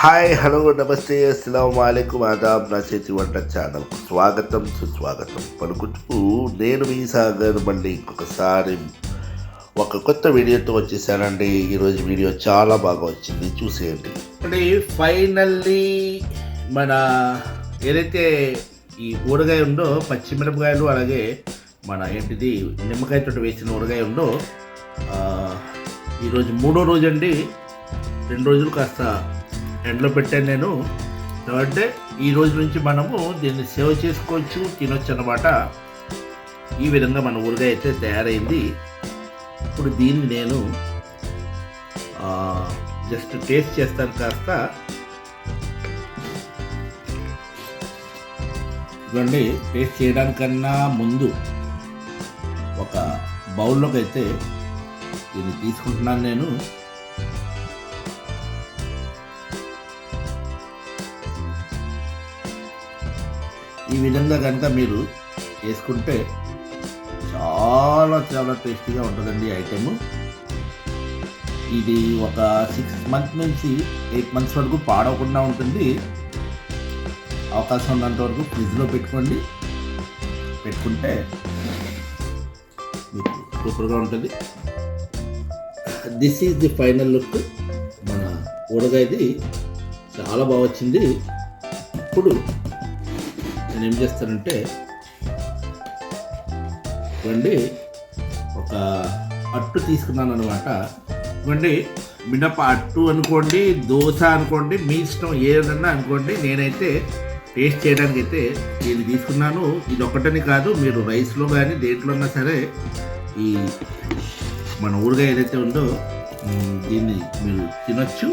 Hi hello నమస్తే అస్సలం వాలేకుమ్ ఆదాబ్ నా చేతి వంట ఛానల్కు స్వాగతం సుస్వాగతం పలుకుతూ నేను మీ సాగర్ మళ్ళీ ఇంకొకసారి ఒక కొత్త వీడియోతో వచ్చేసానండి. ఈరోజు వీడియో చాలా బాగా వచ్చింది చూసేయండి. అంటే ఫైనల్లీ మన ఏదైతే ఈ ఊరగాయ ఉందో పచ్చిమిరపకాయలు అలాగే మన ఏంటిది నిమ్మకాయతో వేసిన ఊరగాయ ఉందో ఈరోజు మూడో రోజు అండి రెండు రోజులు కాస్త ఎండలో పెట్టాను నేను. అంటే ఈ రోజు నుంచి మనము దీన్ని సేవ్ చేసుకోవచ్చు తినొచ్చు అనమాట ఈ విధంగా మన ఊరిగాయ అయితే తయారైంది. ఇప్పుడు దీన్ని నేను జస్ట్ టేస్ట్ చేస్తాను కాస్త. ఇవ్వండి టేస్ట్ చేయడానికన్నా ముందు ఒక బౌల్లోకి అయితే దీన్ని తీసుకుంటున్నాను నేను. ఈ విధంగా కనుక మీరు వేసుకుంటే చాలా చాలా టేస్టీగా ఉంటుందండి ఈ ఐటెము ఇది ఒక సిక్స్ మంత్ నుంచి ఎయిట్ మంత్స్ వరకు పాడవకుండా ఉంటుంది. అవకాశం ఉన్నంత వరకు ఫ్రిడ్జ్లో పెట్టుకోండి. పెట్టుకుంటే మీకు సూపర్గా ఉంటుంది. This is the final look మన ఊరగాయది చాలా బాగా వచ్చింది. ఇప్పుడు నేను ఏం చేస్తానంటే ఇవ్వండి ఒక అట్టు తీసుకున్నాను అనమాట ఇవ్వండి మినప అట్టు అనుకోండి దోశ అనుకోండి మీ ఇష్టం ఏదన్నా అనుకోండి నేనైతే టేస్ట్ చేయడానికి అయితే నేను తీసుకున్నాను. ఇది ఒకటని కాదు మీరు రైస్లో కానీ దేంట్లో ఉన్నా సరే ఈ మన ఊరుగా ఏదైతే ఉందో దీన్ని మీరు తినొచ్చు.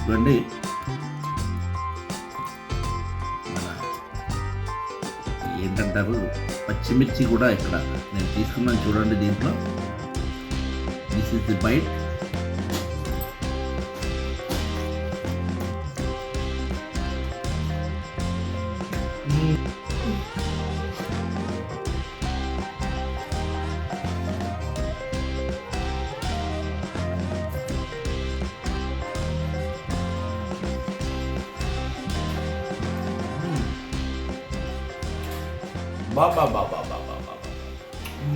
ఇవ్వండి ఏంటంటారు? పచ్చిమిర్చి కూడా ఇక్కడ నేను తీసుకున్నాను చూడండి దీంట్లో. దిస్ ఇస్ ది బైట్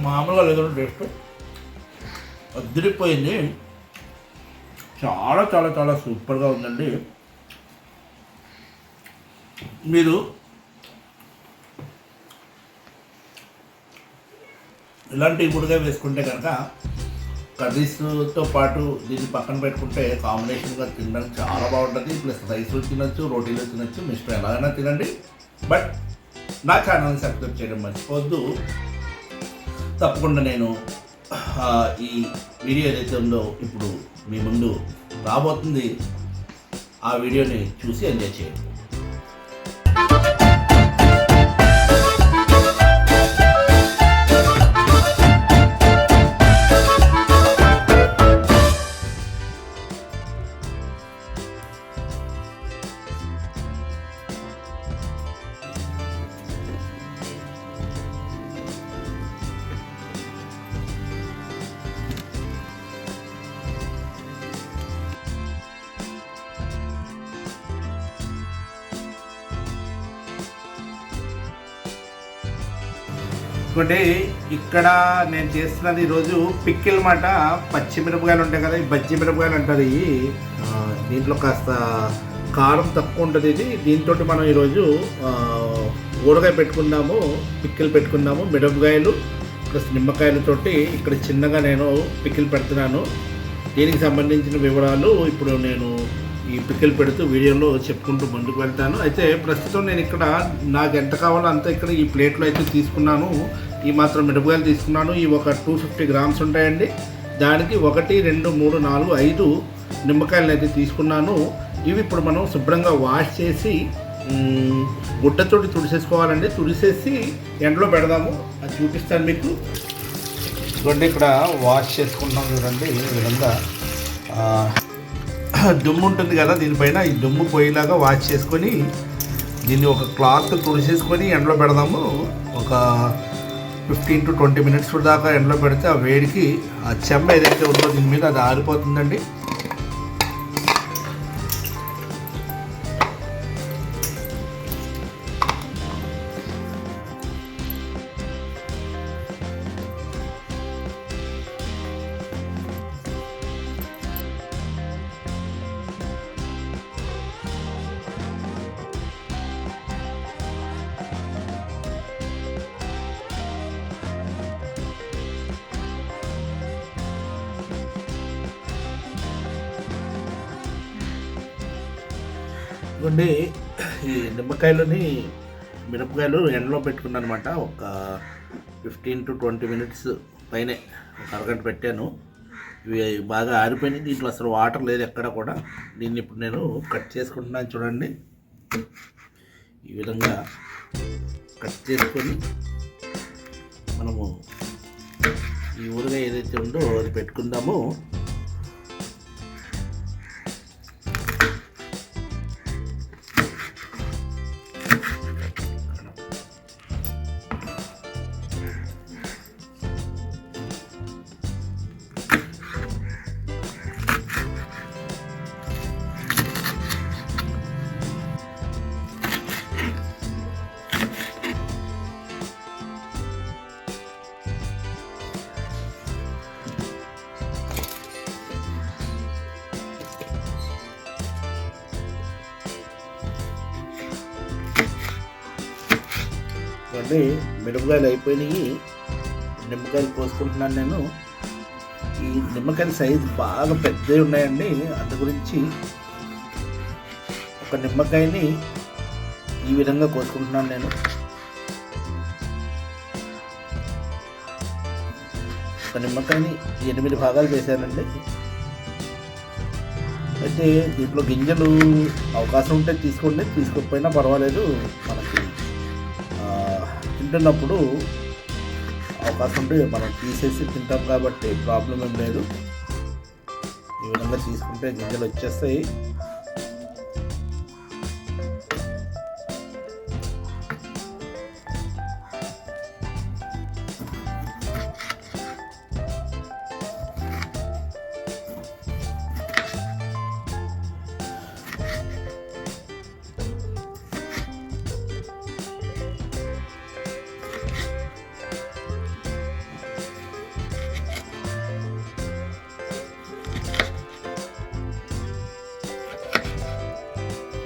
మామూలుగా లేదు టేస్ట్. అదిరిపోయింది. చాలా చాలా చాలా సూపర్గా ఉందండి. మీరు ఇలాంటి గుడిగా వేసుకుంటే కనుక కర్రీస్తో పాటు దీన్ని పక్కన పెట్టుకుంటే కాంబినేషన్గా తినడానికి చాలా బాగుంటుంది. ప్లస్ రైస్లో తినొచ్చు రోటీలో తినచ్చు మీ ఇష్టం ఎలాగైనా తినండి. బట్ నా ఛానల్ని సబ్స్క్రైబ్ చేయడం మర్చిపోవద్దు. తప్పకుండా నేను ఈ వీడియో ఏదైతే ఉందో ఇప్పుడు మీ ముందు రాబోతుంది. ఆ వీడియోని చూసి ఎంజాయ్ చేయండి. ఇంకోటి ఇక్కడ నేను చేస్తున్నది ఈరోజు పిక్కిల్ మాట పచ్చిమిరపకాయలు ఉంటాయి కదా ఈ బజ్జి మిరపకాయలు అంటారు ఇవి దీంట్లో కాస్త కారం తక్కువ ఉంటుంది ఇది. దీంతో మనం ఈరోజు ఊరగాయ పెట్టుకున్నాము పిక్కిల్ పెట్టుకున్నాము మిరపకాయలు ప్లస్ నిమ్మకాయలతోటి ఇక్కడ చిన్నగా నేను పిక్కిల్ పెడుతున్నాను. దీనికి సంబంధించిన వివరాలు ఇప్పుడు నేను ఈ పిక్కిల్ పెడుతూ వీడియోలో చెప్పుకుంటూ ముందుకు వెళ్తాను. అయితే ప్రస్తుతం నేను ఇక్కడ నాకు ఎంత కావాలో అంత ఇక్కడ ఈ ప్లేట్లో అయితే తీసుకున్నాను. ఈ మాత్రం మిరపకాయలు తీసుకున్నాను. ఈ ఒక టూ ఫిఫ్టీ గ్రామ్స్ ఉంటాయండి. దానికి ఒకటి రెండు మూడు నాలుగు ఐదు నిమ్మకాయలు అయితే తీసుకున్నాను. ఇవి ఇప్పుడు మనం శుభ్రంగా వాష్ చేసి గుడ్డతోటి తుడిసేసుకోవాలండి. తుడిసేసి ఎండలో పెడదాము. అది చూపిస్తాను మీకు. చూడండి ఇక్కడ వాష్ చేసుకుంటాం చూడండి. ఈ విధంగా దుమ్ము ఉంటుంది కదా దీనిపైన. ఈ దుమ్ము పోయేలాగా వాష్ చేసుకొని దీన్ని ఒక క్లాత్ తుడిసేసుకొని ఎండలో పెడదాము. ఒక ఫిఫ్టీన్ టు ట్వంటీ మినిట్స్ దాకా ఎండలో పెడితే ఆ వేడికి ఆ చెమ్మ ఏదైతే ఉందో దీని మీద అది ఆరిపోతుందండి. ఇదిగోండి ఈ నిమ్మకాయలని మిరపకాయలు ఎండలో పెట్టుకున్నాను అనమాట ఒక ఫిఫ్టీన్ టు ట్వంటీ మినిట్స్ పైనే ఒక అరగంట పెట్టాను. ఇవి బాగా ఆరిపోయినాయి. దీంట్లో అసలు వాటర్ లేదు ఎక్కడ కూడా. దీన్ని ఇప్పుడు నేను కట్ చేసుకుంటున్నాను చూడండి. ఈ విధంగా కట్ చేసుకొని మనము ఈ ఊరిగా ఏదైతే ఉందో అది పెట్టుకుందామో. ఇవన్నీ మిరపకాయలు అయిపోయినాయి. నిమ్మకాయలు కోసుకుంటున్నాను నేను. ఈ నిమ్మకాయల సైజు బాగా పెద్దవి ఉన్నాయండి. అందు గురించి ఒక నిమ్మకాయని ఈ విధంగా కోసుకుంటున్నాను నేను. ఒక నిమ్మకాయని ఎనిమిది భాగాలు చేశానండి. అయితే దీంట్లో గింజలు అవకాశం ఉంటే తీసుకోండి. తీసుకోకపోయినా పర్వాలేదు. మన తింటున్నప్పుడు అవకాశం ఉంటే మనం తీసేసి తింటాం కాబట్టి ప్రాబ్లం ఏం లేదు. ఈ విధంగా తీసుకుంటే గింజలు వచ్చేస్తాయి.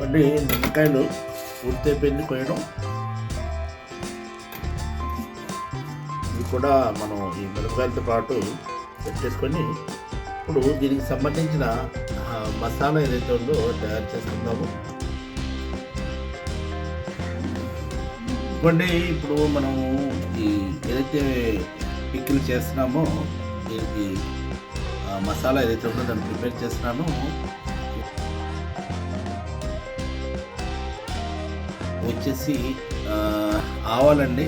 అంటే నిమ్మకాయలు పూర్తయిపోయింది కొయ్యడం. ఇది కూడా మనం ఈ మిరపకాయలతో పాటు పెట్టేసుకొని ఇప్పుడు దీనికి సంబంధించిన మసాలా ఏదైతే ఉందో తయారు చేసుకుందాము. ఇవ్వండి ఇప్పుడు మనము ఈ ఏదైతే పిక్కిలు చేస్తున్నామో దీనికి ఆ, మసాలా ఏదైతే ఉందో దాన్ని ప్రిపేర్ చేస్తున్నాను వచ్చేసి ఆవాలండి.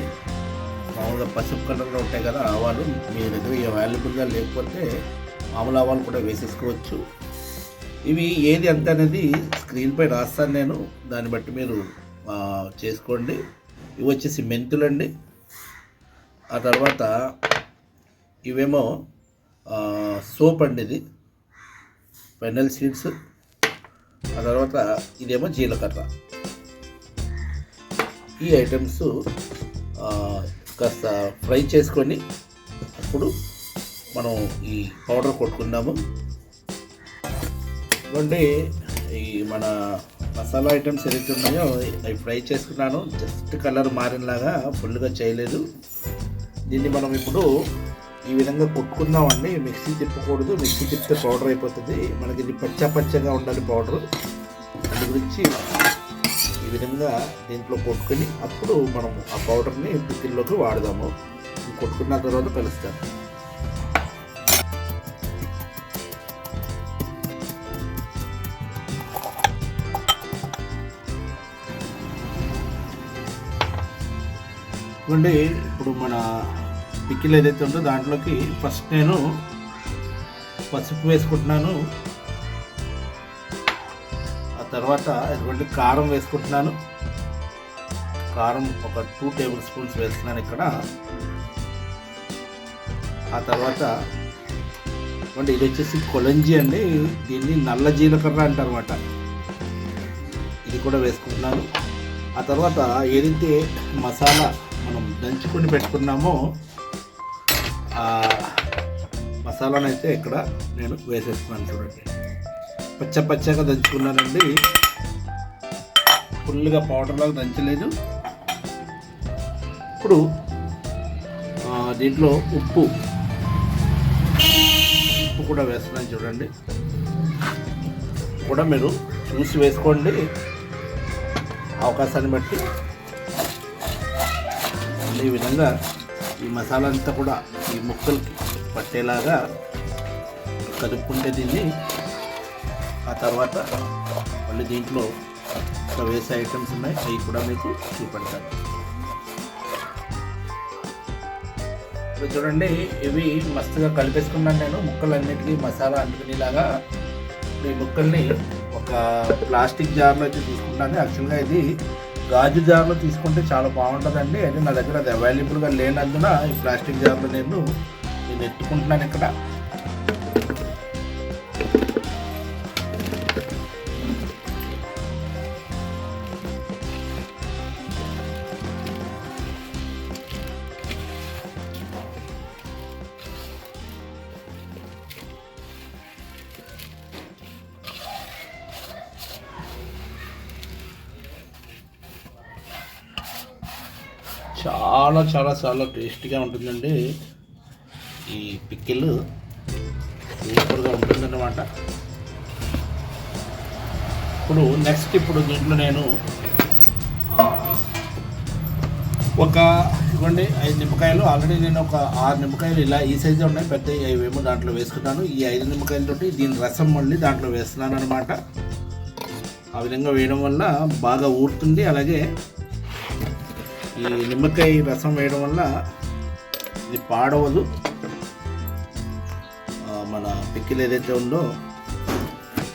మామూలుగా పసుపు కలర్లో ఉంటాయి కదా ఆవాలు. మీ దగ్గర అవైలబుల్గా లేకపోతే మామూలు ఆవాలు కూడా వేసేసుకోవచ్చు. ఇవి ఏది ఎంత అనేది స్క్రీన్పై రాస్తాను నేను. దాన్ని బట్టి మీరు చేసుకోండి. ఇవి వచ్చేసి మెంతులండి. ఆ తర్వాత ఇవేమో సోప్ అండి ఇది. Fennel seeds. ఆ తర్వాత ఇదేమో జీలకర్ర. ఈ ఐటమ్స్ కాస్త ఫ్రై చేసుకొని అప్పుడు మనం ఈ పౌడర్ కొట్టుకుందాము. ఇవ్వండి ఈ మన మసాలా ఐటమ్స్ ఏదైతే ఉన్నాయో అవి ఫ్రై చేసుకున్నాను. జస్ట్ కలర్ మారినలాగా ఫుల్గా చేయలేదు. దీన్ని మనం ఇప్పుడు ఈ విధంగా కొట్టుకుందామండి. మిక్సీ తిప్పకూడదు. మిక్సీ తిప్పితే పౌడర్ అయిపోతుంది. మనకి ఇది పచ్చ పచ్చగా ఉండాలి పౌడర్. అందు గురించి ఈ విధంగా దీంట్లో కొట్టుకొని అప్పుడు మనం ఆ పౌడర్ని పికిల్లోకి వాడదాము. కొట్టుకున్న తర్వాత కలుస్తాను ఇవ్వండి ఇప్పుడు మన పిక్కిల్ ఏదైతే ఉందో దాంట్లోకి ఫస్ట్ నేను పసుపు వేసుకుంటున్నాను. తర్వాత ఇటువంటి కారం వేసుకుంటున్నాను. కారం ఒక టూ టేబుల్ స్పూన్స్ వేస్తున్నాను ఇక్కడ. ఆ తర్వాత ఇవ్వండి ఇది వచ్చేసి కొలంజీ అండి. దీన్ని నల్ల జీలకర్ర అంటారు అనమాట ఇది కూడా వేసుకుంటున్నాను. ఆ తర్వాత ఏదైతే మసాలా మనం దంచుకొని పెట్టుకున్నామో ఆ ఇక్కడ నేను వేసేస్తున్నాను చూడండి. పచ్చ పచ్చగా దంచుకున్నానండి. ఫుల్గా పౌడర్లాగా దంచలేదు. ఇప్పుడు దీంట్లో ఉప్పు. ఉప్పు కూడా వేస్తున్నాను చూడండి. కూడా మీరు చూసి వేసుకోండి. అవకాశాన్ని బట్టి. ఈ విధంగా ఈ మసాలా అంతా కూడా ఈ ముక్కలకి పట్టేలాగా కలుపుకుంటే దీన్ని ఆ తర్వాత మళ్ళీ దీంట్లో ఇంకా వేసే ఐటమ్స్ ఉన్నాయి. అవి కూడా మీకు చూపెడతాను. ఇప్పుడు చూడండి ఇవి మస్తుగా కలిపేసుకున్నాను నేను. ముక్కలన్నిటికీ మసాలా అంటుకునేలాగా ఈ ముక్కల్ని ఒక ప్లాస్టిక్ జార్లో అయితే తీసుకుంటాను. యాక్చువల్గా ఇది గాజు జార్లో తీసుకుంటే చాలా బాగుంటుందండి. అయితే నా దగ్గర అది అవైలబుల్గా లేనందున ఈ ప్లాస్టిక్ జార్లో నేను నేను ఎత్తుకుంటున్నాను ఇక్కడ. చాలా చాలా చాలా టేస్టీగా ఉంటుందండి. ఈ పిక్కిల్ సూపర్గా ఉంటుందన్నమాట. ఇప్పుడు నెక్స్ట్ ఇప్పుడు దీంట్లో నేను ఒక ఇవ్వండి ఐదు నిమ్మకాయలు. ఆల్రెడీ నేను ఒక ఆరు నిమ్మకాయలు ఇలా ఈ సైజు ఉన్నాయి. పెద్ద అవేమో దాంట్లో వేసుకున్నాను. ఈ ఐదు నిమ్మకాయలతోటి దీని రసం మళ్ళీ దాంట్లో వేస్తున్నాను అనమాట ఆ విధంగా వేయడం వల్ల బాగా ఊరుతుంది. అలాగే ఈ నిమ్మకాయ రసం వేయడం వల్ల ఇది పాడవదు. మన పిక్కిలు ఏదైతే ఉందో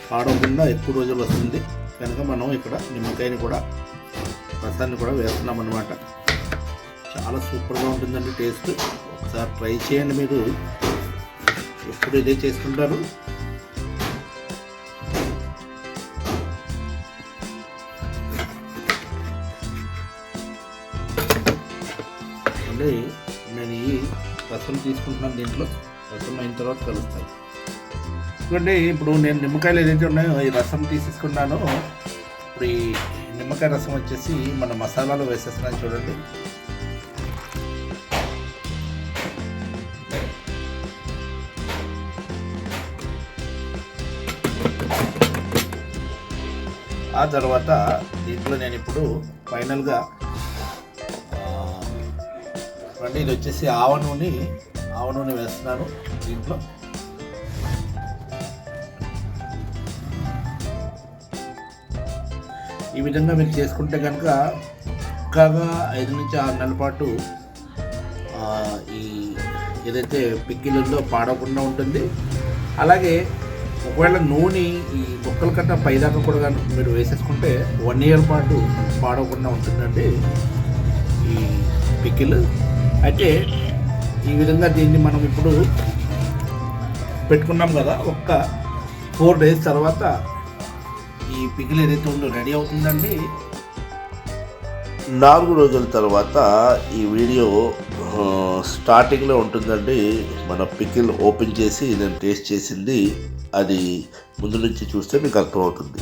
పాడవకుండా ఎక్కువ రోజులు వస్తుంది. కనుక మనం ఇక్కడ నిమ్మకాయని కూడా రసాన్ని కూడా వేస్తున్నాం అనమాట చాలా సూపర్గా ఉంటుందండి టేస్ట్. ఒకసారి ట్రై చేయండి మీరు. ఎప్పుడు ఇదే చేసుకుంటారు అంటే నేను ఈ రసం తీసుకుంటున్నాను దీంట్లో. రసం అయిన తర్వాత కలుస్తాయి. ఎందుకంటే ఇప్పుడు నేను నిమ్మకాయలు ఏదైతే ఉన్నాయో ఈ రసం తీసేసుకున్నాను ఇప్పుడు ఈ నిమ్మకాయ రసం వచ్చేసి మన మసాలాలో వేసేస్తున్నాను చూడండి. ఆ తర్వాత దీంట్లో నేను ఇప్పుడు ఫైనల్గా రండి ఇది వచ్చేసి ఆవ నూనె ఆవ నూనె వేస్తున్నాను దీంట్లో. ఈ విధంగా మీరు చేసుకుంటే కనుక చక్కగా ఐదు నుంచి ఆరు నెలల పాటు ఈ ఏదైతే పిక్కిలుందో పాడకుండా ఉంటుంది. అలాగే ఒకవేళ నూనె ఈ ముక్కల కన్నా పైదాకా కూడా మీరు వేసేసుకుంటే వన్ ఇయర్ పాటు పాడకుండా ఉంటుందండి ఈ పికిల్ అయితే ఈ విధంగా దీన్ని మనం ఇప్పుడు పెట్టుకున్నాం కదా ఒక్క ఫోర్ డేస్ తర్వాత ఈ పికిల్ ఏదైతే ఉందో రెడీ అవుతుందండి. నాలుగు రోజుల తర్వాత ఈ వీడియో స్టార్టింగ్లో ఉంటుందండి. మన పికిల్ ఓపెన్ చేసి నేను టేస్ట్ చేసింది. అది ముందు నుంచి చూస్తే మీకు అర్థమవుతుంది.